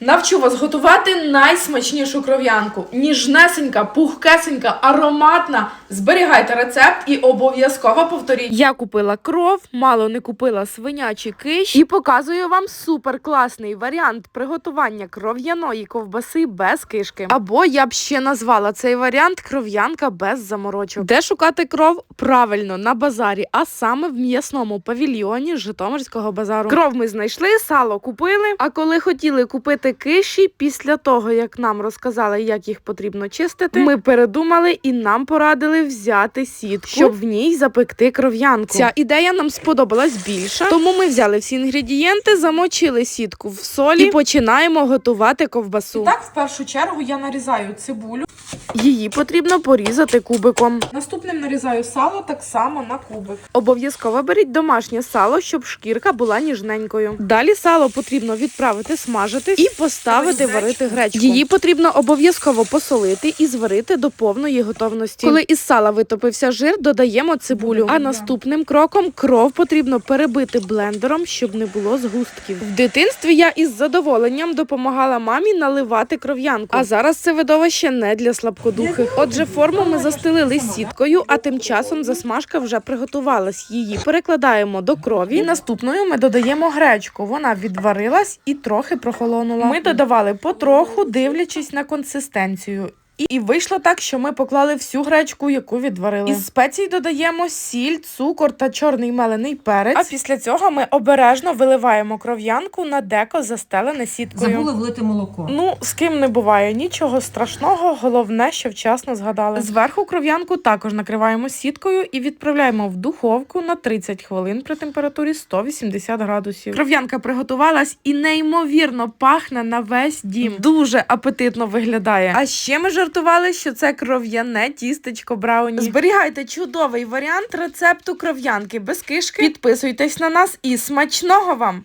Навчу вас готувати найсмачнішу кров'янку. Ніжнесенька, пухкесенька, ароматна. Зберігайте рецепт і обов'язково повторіть. Я купила кров, мало не купила свинячі киш і показую вам супер класний варіант приготування кров'яної ковбаси без кишки. Або я б ще назвала цей варіант кров'янка без заморочок. Де шукати кров? Правильно, на базарі, а саме в м'ясному павільйоні Житомирського базару. Кров ми знайшли, сало купили. А коли хотіли купити киші, після того як нам розказали, як їх потрібно чистити, ми передумали і нам порадили взяти сітку, щоб в ній запекти кров'янку. Ця ідея нам сподобалась більше, тому ми взяли всі інгредієнти, замочили сітку в солі і починаємо готувати ковбасу. Так, в першу чергу я нарізаю цибулю. Її потрібно порізати кубиком. Наступним нарізаю сало так само на кубик. Обов'язково беріть домашнє сало, щоб шкірка була ніжненькою. Далі сало потрібно відправити смажитись і поставити варити гречку. Її потрібно обов'язково посолити і зварити до повної готовності. Коли із сала витопився жир, додаємо цибулю. А наступним кроком кров потрібно перебити блендером, щоб не було згустків. В дитинстві я із задоволенням допомагала мамі наливати кров'янку. А зараз це видовище не для слабкодухих. Отже, форму ми застелили сіткою, а тим часом засмажка вже приготувалась. Її перекладаємо до крові. І наступною ми додаємо гречку. Вона відварилась і трохи прохолонула. Ми додавали потроху, дивлячись на консистенцію. І, і вийшло так, що ми поклали всю гречку, яку відварили. Із спецій додаємо сіль, цукор та чорний мелений перець. А після цього ми обережно виливаємо кров'янку на деко застелене сіткою. Забули влити молоко. Ну, з ким не буває, нічого страшного, головне, що вчасно згадали. Зверху кров'янку також накриваємо сіткою і відправляємо в духовку на 30 хвилин при температурі 180 градусів. Кров'янка приготувалась і неймовірно пахне на весь дім. Дуже апетитно виглядає. А ще ми жартували, що це кров'яне тістечко брауні. Зберігайте чудовий варіант рецепту кров'янки без кишки. Підписуйтесь на нас і смачного вам!